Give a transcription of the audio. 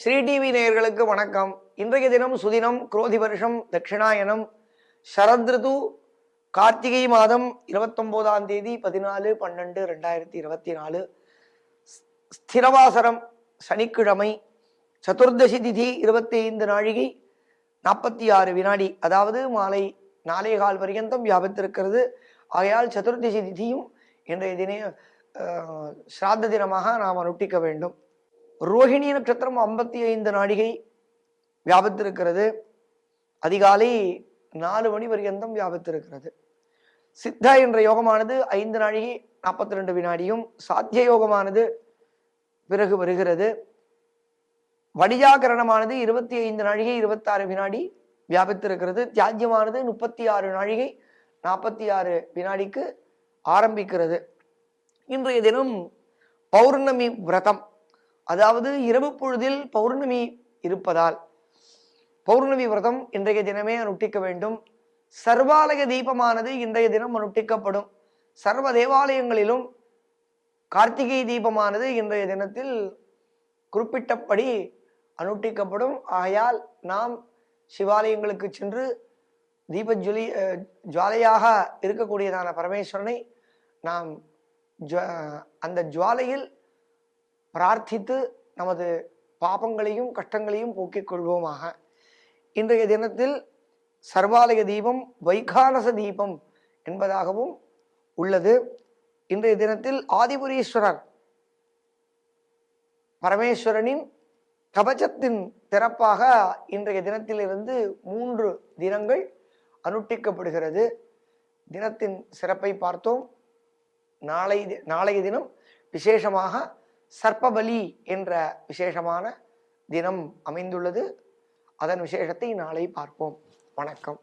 Sri TV நேயர்களுக்கு வணக்கம். இன்றைய தினம் சுதினம் குரோதி வருஷம் தட்சிணாயனம் சரத்ருது கார்த்திகை மாதம் இருபத்தொம்போதாம் தேதி பதினாலு பன்னெண்டு ரெண்டாயிரத்தி இருபத்தி நாலு. ஸ்திரவாசரம் சனிக்கிழமை சதுர்தசி திதி இருபத்தி ஐந்து நாழிகை நாற்பத்தி ஆறு வினாடி அதாவது மாலை நாலே கால் பர்யந்தம் வியாபித்திருக்கிறது. ஆகையால் சதுர்தசி திதியும் இன்றைய தின அஹ், சிராத்த தினமாக நாம் அனுட்டிக்க வேண்டும். ரோஹிணி நட்சத்திரம் ஐம்பத்தி ஐந்து நாடிகை வியாபித்திருக்கிறது. அதிகாலை நாலு மணி பர்யந்தம் வியாபித்திருக்கிறது. சித்தா என்ற யோகமானது ஐந்து நாழிகை நாற்பத்தி ரெண்டு வினாடியும் சாத்திய யோகமானது பிறகு வருகிறது. வடிஜாகரணமானது இருபத்தி ஐந்து நாழிகை இருபத்தாறு வினாடி வியாபித்திருக்கிறது. தியாஜ்யமானது முப்பத்தி ஆறு நாழிகை நாற்பத்தி ஆறு வினாடிக்கு ஆரம்பிக்கிறது. இன்றைய தினம் பௌர்ணமி விரதம். அதாவது இரவு பொழுதில் பௌர்ணமி இருப்பதால் பௌர்ணமி விரதம் இன்றைய தினமே அனுஷ்டிக்க வேண்டும். சர்வாலய தீபமானது இன்றைய தினம் அனுஷ்டிக்கப்படும். சர்வ தேவாலயங்களிலும் கார்த்திகை தீபமானது இன்றைய தினத்தில் குறிப்பிட்டபடி அனுஷ்டிக்கப்படும். ஆகையால் நாம் சிவாலயங்களுக்கு சென்று தீபஜொலி ஜுவாலையாக இருக்கக்கூடியதான பரமேஸ்வரனை நாம் ஜ அந்த ஜுவாலையில் பிரார்த்தித்து நமது பாபங்களையும் கஷ்டங்களையும் போக்கிக் கொள்வோமாக. இன்றைய தினத்தில் சர்வாலய தீபம் வைகானச தீபம் என்பதாகவும் உள்ளது. இன்றைய தினத்தில் ஆதிபுரீஸ்வரர் பரமேஸ்வரனின் கவச்சத்தின் திறப்பாக இன்றைய தினத்திலிருந்து மூன்று தினங்கள் அனுட்டிக்கப்படுகிறது. தினத்தின் சிறப்பை பார்த்தோம். நாளை தி- நாளைய தினம் விசேஷமாக சர்ப்பபலி என்ற விசேஷமான தினம் அமைந்துள்ளது. அதன் விசேஷத்தை நாளை பார்ப்போம். வணக்கம்.